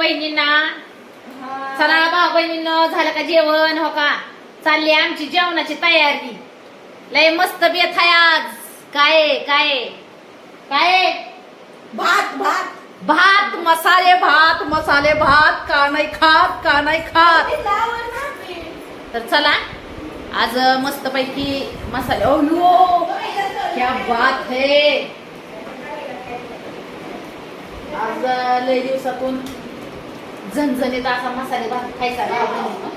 बहिणींना? चला भाऊ बहिणींनो झालं का जेवण? हो का? चालली आमची जेवणाची तयारी. लय मस्त बेत आहे आज. काय काय? काय? भात भात. भात मसाले भात मसाले भात. का नाही खात का नाही खात? तर चला. आज मस्त पैकी मसाले ओ क्या बात है. आज लय दिवसातून झणझणीत असा मसाले भात खायचा गावाला.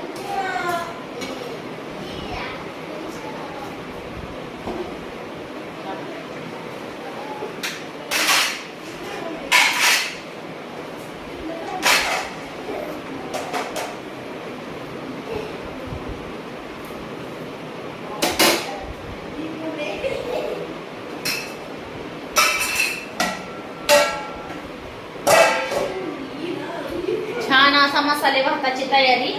छान असा मसाले भाताची तयारी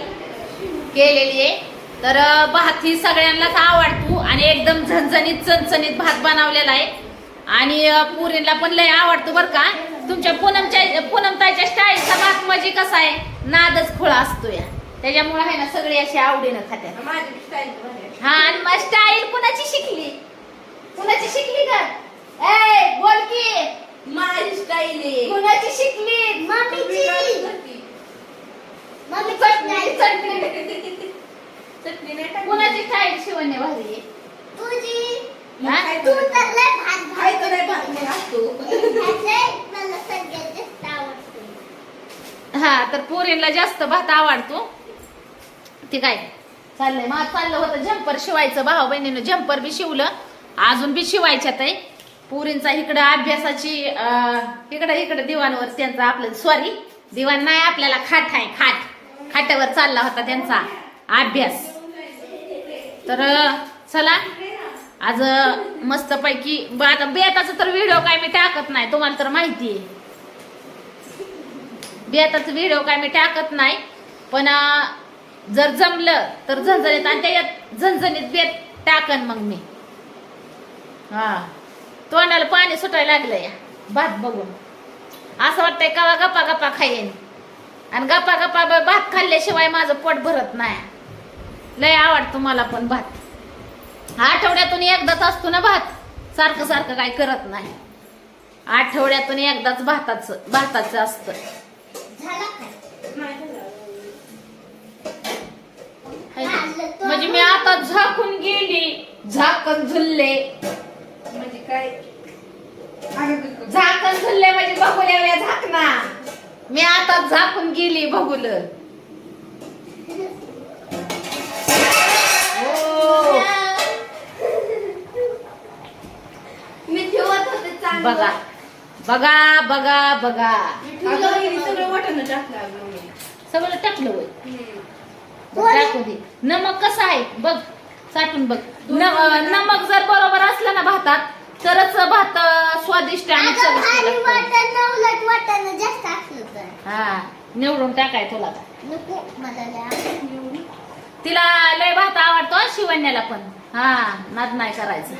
केलेली आहे. तर भात ही सगळ्यांनाच आवडतो आणि एकदम झणझणीत चणचणीत भात बनवलेला आहे. आणि पुरीला पण लय आवडतो बर का. तुमच्या पूनमच्या पूनमताईच्या स्टाईलचा भात म्हणजे कसा आहे? नादच खुळा असतो या. त्याच्यामुळे आहे ना सगळे असे आवडीनं खात्यात. हा आणि मग स्टाईल कुणाची शिकली? कुणाची शिकली का ए बोल की. माझी स्टाईल कुणाची शिकली? तुम्ही काय करती? मम्मी चटणी चटणी चटणी नाही टाकली? कुणाची शिवण्य? तुझी. हा? तू? तर लय भात भात असतो. हा पोरींला जास्त भात आवडतो. ते काय? चाललंय मग चाललं होतं जम्पर शिवायचं. भाऊ बहिणीनं जम्पर बी शिवलं. अजून बी शिवायच्यात आहे पोरींचा इकडं अभ्यासाची इकडं इकडं दिवाणवर त्यांचा आपलं सॉरी दिवाण नाही आपल्याला खाट आहे खाट. खाट्यावर चालला होता त्यांचा अभ्यास. तर चला आज मस्त पैकी आता बेताचा तर व्हिडिओ काय मी टाकत नाही तुम्हाला तर माहिती आहे. बेताचा व्हिडिओ काय मी टाकत नाही पण जर जमलं तर झणझणीत आणि त्या झणझणीत बेत टाकन मग मी. हा. तोंडाला पाणी सुटायला लागलं या भात बघून. असं वाटतंय कवा गप्पा गप्पा खाईन. आणि गप्पा गप्पा भात खाल्ल्याशिवाय माझं पोट भरत नाही. लय आवडतो मला पण भात. आठवड्यातून एकदाच असतो ना भात. सारखं सारखं काय करत नाही. आठवड्यातून एकदाच भाताचं भाताचं असतं? म्हणजे मी आता झाकून गेली. झाकण झुलले म्हणजे काय. झाकण झुलले म्हणजे बघुल्या झाकणा मी आता झाकून गेली बघुल हो. मी ठेवत होते चांगलं. बघा. बघा बघा बघा. अगं, हिने सगळं वाटण टाकलं अगं मी. सगळं टाकलं होय. हम्म. बघ, टाकू दे. नमक कसं आहे? बघ चाटून बघ. न- नमक. जर बरोबर असलं ना भातात तरच भात अं, स्वादिष्ट आणि चविष्ट लागतो. वाटण उलट वाटण जास्त. हा निवडून टाकाय तुला नको मला. तिला लय भात आवडतो हं, शिवण्याला पण. हा नाद नाही करायचं.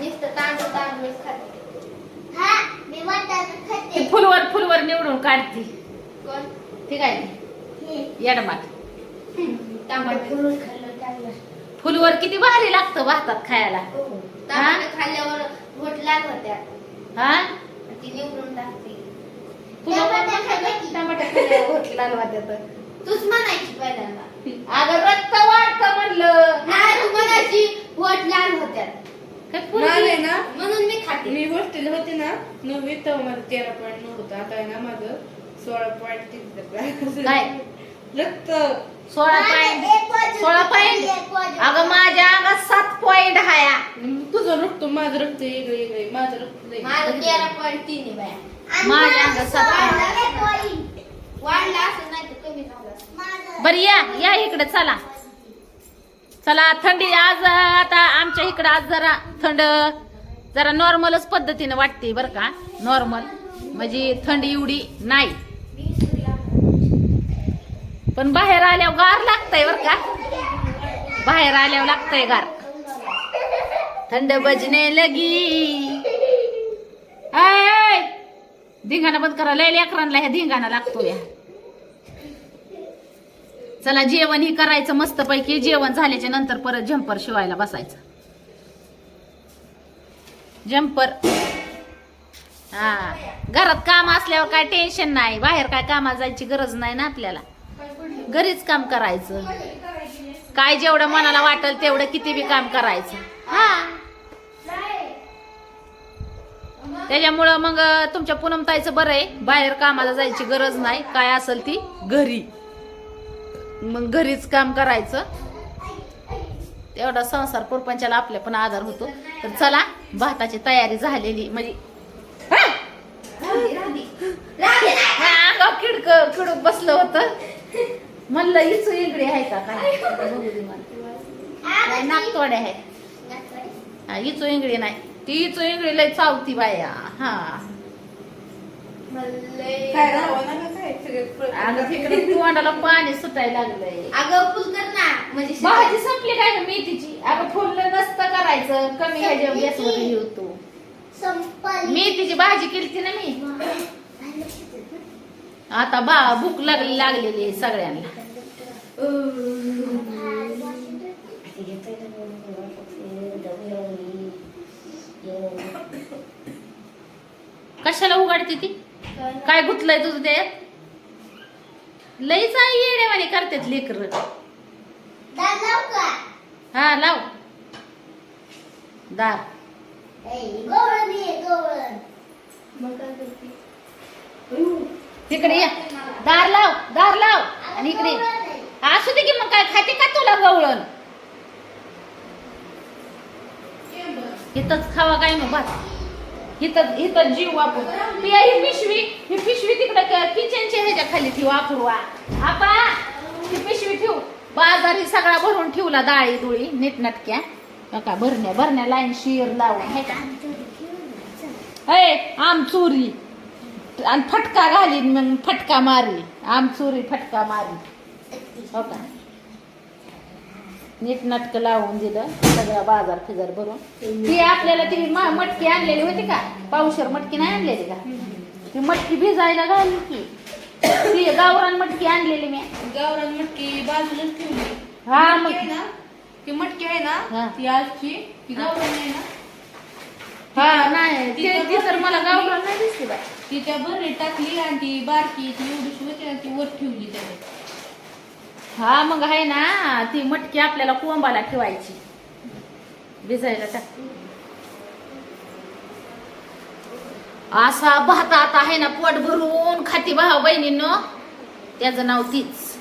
हा फुलवर फुलवर निवडून काढती. ठीक आहे. हे. येडमाट फुलवर किती भारी लागतं भातात खायला. टमाटर खाल्ल्यावर घोट होत्या. हा? ती निवडून टाकते तुला पण टमाटर खाल्लं की? टमाटर खाल्ल्यावर घोट लाल होत्यात. तूच म्हणायची पहिल्यांदा अगं रक्त वाढतं म्हणलं नाही तू म्हणायची घोट लाल होत्या काय मला पोरगी? आहे ना म्हणून मी खाते मी हॉस्टेल होते ना नववी तेव्हा माझं तेरा पॉईंट नऊ होतं आता आहे ना माझं सोळा पॉईंट तीन? रक्त सोळा माझं पॉईंट सोळा पॉईंट. अगं माझ्या अंगात सात पॉईंट हाया तुझं रक्त माझं रक्त वेगळं वेगळं माझं रक्त. माझं तेरा पॉईंट तीन आहे बाया माझ्या माझं अंगात सात वाढलं एक point. वाढलं असं नाही तर कमी झालं माझं- बरं या या इकडे चला. चला थंडी आज आता आमच्या इकडं आज जरा थंड जरा नॉर्मलच पद्धतीने वाटते बरं का. नॉर्मल म्हणजे थंडी एवढी नाही. पण बाहेर आल्यावर गार लागतंय बरं का. बाहेर आल्यावर लागतंय गार. थंड बजने लगी. आय. धिंगाणा बंद करा लय लेकरांना ह्या धिंगाणा लागतो या चला जेवण ही करायचं मस्तपैकी जेवण झाल्याच्यानंतर परत झंपर शिवायला बसायचं. झंपर हा. घरात काम असल्यावर काय टेन्शन नाही. बाहेर काय कामाला जायची गरज नाही ना आपल्याला. घरीच काम करायचं. काय जेवढं मनाला वाटेल तेवढं किती बी काम करायचं. हा. त्याच्यामुळं मग तुमच्या पूनमताईचं बरं आहे. बाहेर कामाला जायची गरज नाही. काय असेल ती घरी. मग घरीच काम करायचं. तेवढा संसार परपंचाला आपल्या पण आधार होतो. तर चला भाताची तयारी झालेली. म्हणजे हा! हा, बसलं होतं. म्हणलं हिच इंगडी आहे का काय? नागतोडे आहे. हिचू इंगडी नाही. ती इंगडी लय चावती बाया हा. काय राहावं ना काय? सगळे अगं तिकडे तोंडाला पाणी सुटायला लागलंय. अगं ना. म्हणजे भाजी संपली काय ग मेथीची? अगं फुललं नसतं करायचं. कमी ह्याच्या गॅसवर हे होतो संपली. मेथीची भाजी केली ना मी. आता बा भूक लागली लागलेली आहे सगळ्यांना. कशाला उघडते ती? काय गुतलंय तुझं ते लईच आई येडेवाणी करतात लेकर. हा लाव. दार. तिकडे या दार लाव दार लाव. आणि इकडे. असू दे की मग काय खाते का तुला गवळण? इथंच खावा काय मग भात? इथं इथं जीव वापरू. पिया ही पिशवी. ही पिशवी तिकडे किचनच्या ह्याच्या खाली ठेव वापरू आपा ही पिशवी ठेवू. बाजार ही सगळा भरून ठेवला डाळी दुळी नीटनटक्या का भरण्या भरण्या लाईन शिर लावून हे का? आम चोरी. आणि फटका घालीन मग फटका मारी आम चोरी फटका मारी हो का? नीट नाटक लावून दिलं सगळा बाजार फिजार भरून. ती आपल्याला ती मा- मटकी आणलेली होती का? पावशर मटकी नाही आणलेली का? ती मटकी भिजायला घालली की. ती गावरान मटकी आणलेली मी. गावरान मटकी बाजूलाच ठेवली. हा, मटकी मग- आहे ना? ती मटकी आहे हा. ना ती आजची ती गावरान आहे ना? हा नाही ते ती तर मला गावरान नाही दिसली बाई. ती त्या टाकली आणि ती बारकी ती एवढीशी होती आणि ती वर ठेवली त्याने. हा मग आहे ना ती मटकी आपल्याला कोंबाला ठेवायची. भिजायला टाक. असा भात आता आहे ना पोट भरून खाती भाव हो बहिणींनो. त्याचं नाव तीच.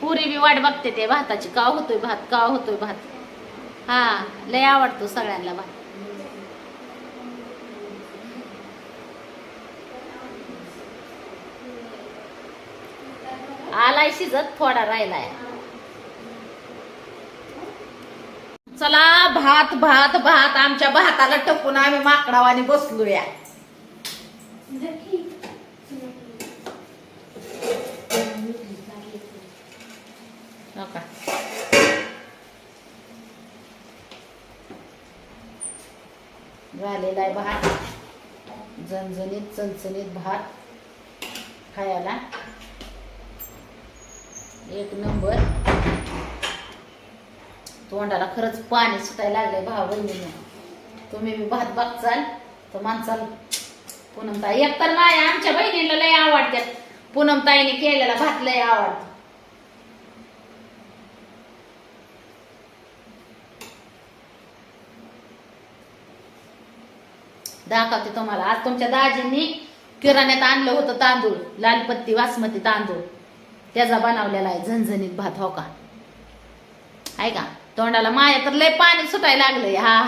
पुरी बी वाट बघते ते भाताची. का होतोय भात? का होतोय भात? हा लय आवडतो सगळ्यांना भात. आलाय शिजत थोडा राहिलाय. चला भात भात भात आमच्या भाताला टपून आम्ही माकडावाने बसलोया. हो झालेला आहे भात. झणझणीत चणचणीत भात खायला. एक नंबर. तोंडाला खरंच पाणी सुटायला लागलंय भाव बहिणीने. तुम्ही बी भात बघचाल तर माणसाल पूनमताई एक तर माया आमच्या बहिणीला लय आवडतात पूनमताईने केलेला भात लय आवडतो. दाखवते तुम्हाला. आज तुमच्या दाजींनी किराण्यात आणलं होतं तांदूळ लालपत्ती बासमती तांदूळ. त्याचा बनवलेला आहे झणझणीत भात हो का? आहे का? तोंडाला माया तर लय पाणी सुटायला लागलंय हा.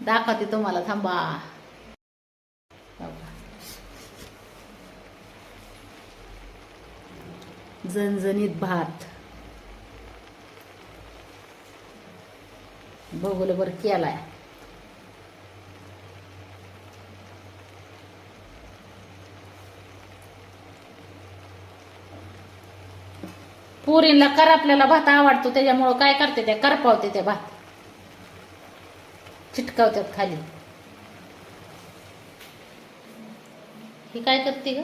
दाखवते तुम्हाला थांबा. झणझणीत भात. बघूल बर केलाय. पुरीला करपलेला भात आवडतो त्याच्यामुळं काय करते त्या? करपावते त्या भात. चिटकावतात खाली. ही काय करते ग?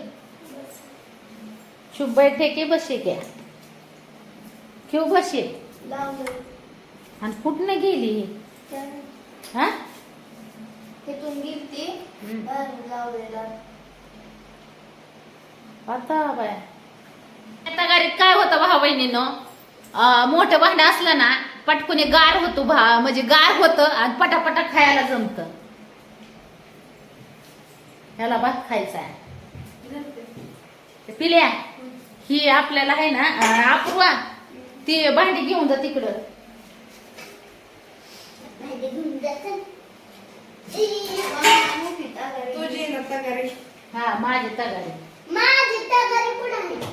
शुभ बैठे की बसे क्या क्यों बसे लावलं आणि कुठनं गेली हा? आता बाय. आता गाडीत काय होतं भाऊ बहिणीनं मोठं भांडं असलं ना पटकुने गार होतो भा म्हणजे गार होतं आणि पटापटा खायला जमत. ह्याला भात खायचा आहे. पिल्या ही आपल्याला आहे ना अपूर्वा ती भांडी घेऊन जा तिकडं. हा माझी तगारी. माझी तगारी कुठं आहे?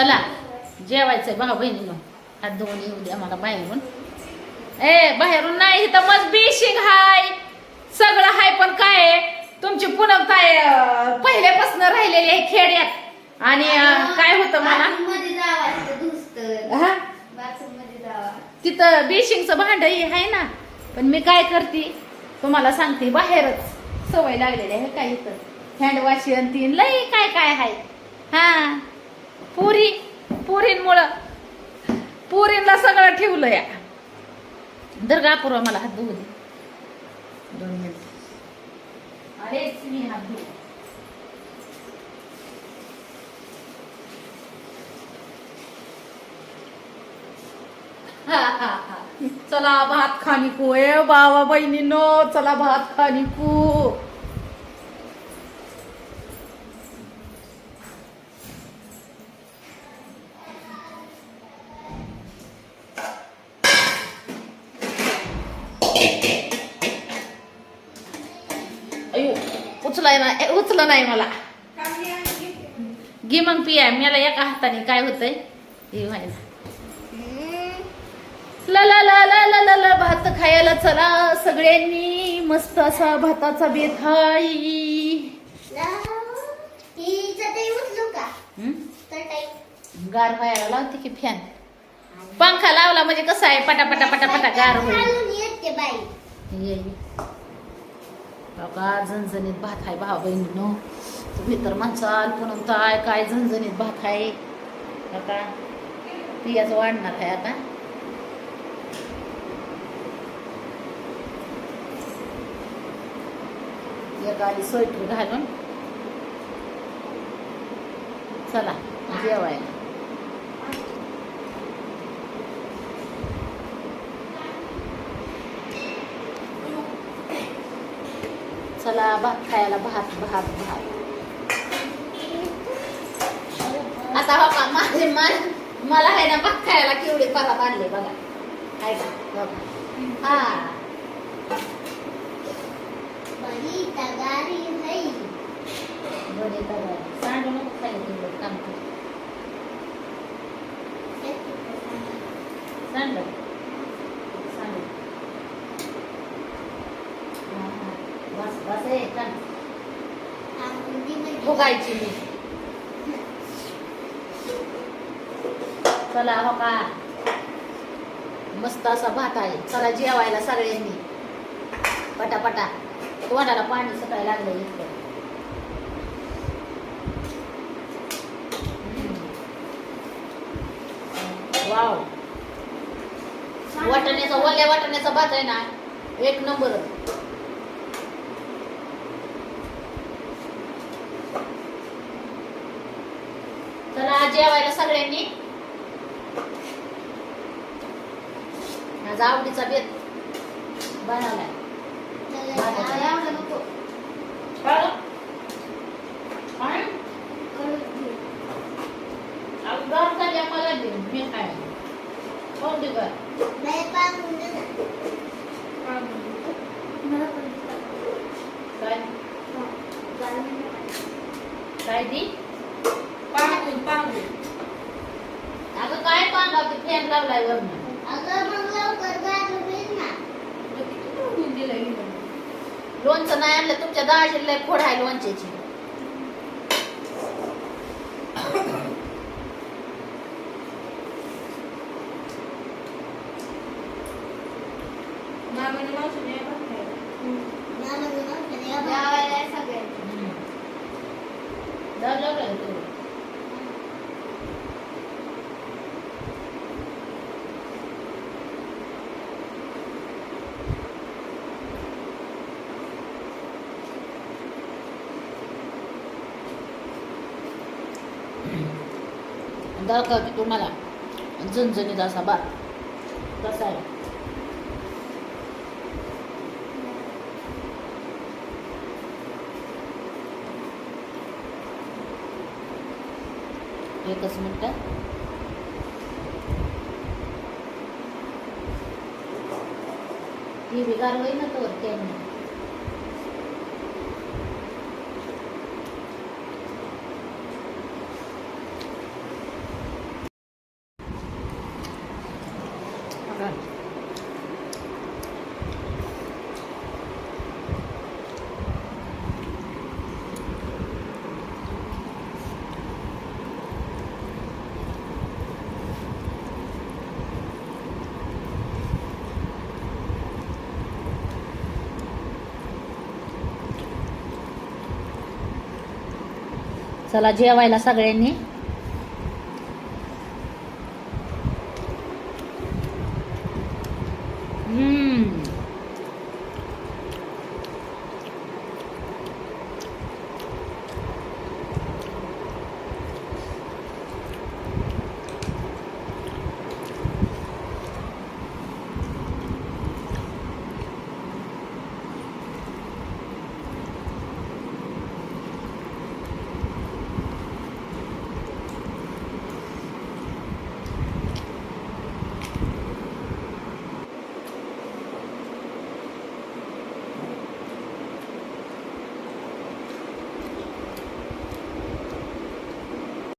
चला जेवायचंय. भाऊ बहिणीनं हात धुवून येऊ द्या मला बाहेरून. ए बाहेरून नाही इथं मग बेशिंग हाय. सगळं हाय पण काय तुमची अं, पहिल्यापासून राहिलेली आहे खेड्यात. आणि काय होतं मला? तिथं बेशिंगचं भांड आहे ना. पण मी काय करते? तुम्हाला सांगते बाहेरच सवय लागलेली आहे काय इथं? हँड वॉशिंग तीन लई काय काय आहे हा? पुरी पुरींमुळं पुरींना सगळं ठेवलं या दर गापूर मला हात धुवू दे. दोन मिनिट. अरेच मी हात धुवू. चला भात खाणी को ए बाबा बहिणीनो चला भात खाणी को नाही मला. घे मग पिया. मला एका हाताने. काय होतंय? हे व्हायला. ला ला ला ला ला ला ला भात खायला चला. सगळ्यांनी मस्त असा भाताचा बेत गार व्हायला लावते की फॅन? पंखा लावला म्हणजे कसं आहे? पटापटा पटापटा गार होईल. काय झणझणीत भात आहे भावा तुम्ही भीतर म्हणसाल पण काय काय झणझणीत भात आहे? आता पियाचं वाढणार आहे आता. एक आली स्वेटर घालून. चला जेवायला. चला भात खायला भात भात भात आता बाबा माझे मा- मला आहे ना भात खायला केवढे परत आणले बघा आहे का बघा हा बाई तगारी है बरे बघा सांडू नको खायला तेवढं काम कर सांडलं सांडलं हा, हा. बस बस आहे चाल बघायची मी. चला हो का? मस्त असा भात आहे. चला जेवायला सगळ्यांनी. पटापटा. तोंडाला पाणी सकाळी लागलं इतकं. वाव. वाटण्याचा ओल्या वाटण्याचा भात आहे ना एक नंबर. जाऊ di अभी बना ले Aku kaya pang, tapi kaya pang, di, kaya pang, tapi di, pang, tapi kaya pang, tapi kaya pang, tapi kaya pang, tapi kaya pang, kaya pang, tapi di pang, tapi किती पांगून दिलं हिनं? लोणचं नाही आणलं तुमच्या लय फोड आहे लोणच्याची. मामाने मावशीने हे भात खायला. मामाचं नाव पण या गावाला सगळ्यांचं हम्म. जाऊ दाळ तू तुम्हाला. झणझणीत असा भात कसा आहे. एकच मिनिट. ती बिगार होई ना तो त्यांनी चला जेवायला सगळ्यांनी.